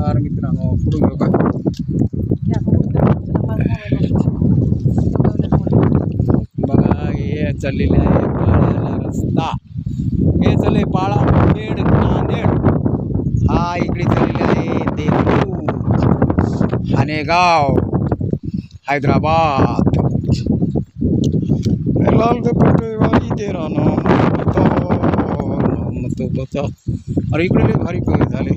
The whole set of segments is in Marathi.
नमस्कार मित्रांनो कुठून घेऊ का बघा हे चाललेले आहे पाळाला रस्ता हे चालले पाळा नांदेड नांदेड हा इकडे चाललेले आहे देहू हानेगाव हैदराबाद लाल कपडे तेरा नम तो मत अरे इकडे भारी झाले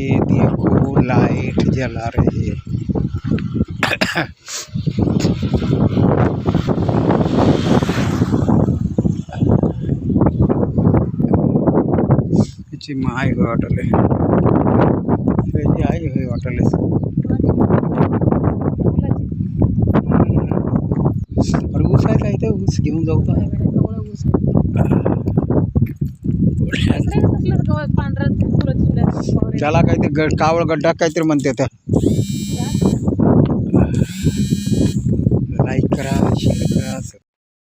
ये देखो लाइट जला रहे माई होटल आई हुई होटल और ऊस आहे काय ते ऊस घेऊन जाऊ का पांढरा त्याला काहीतरी गड कावळ गड्डा काहीतरी म्हणते त्या लाईक करा शेअर करा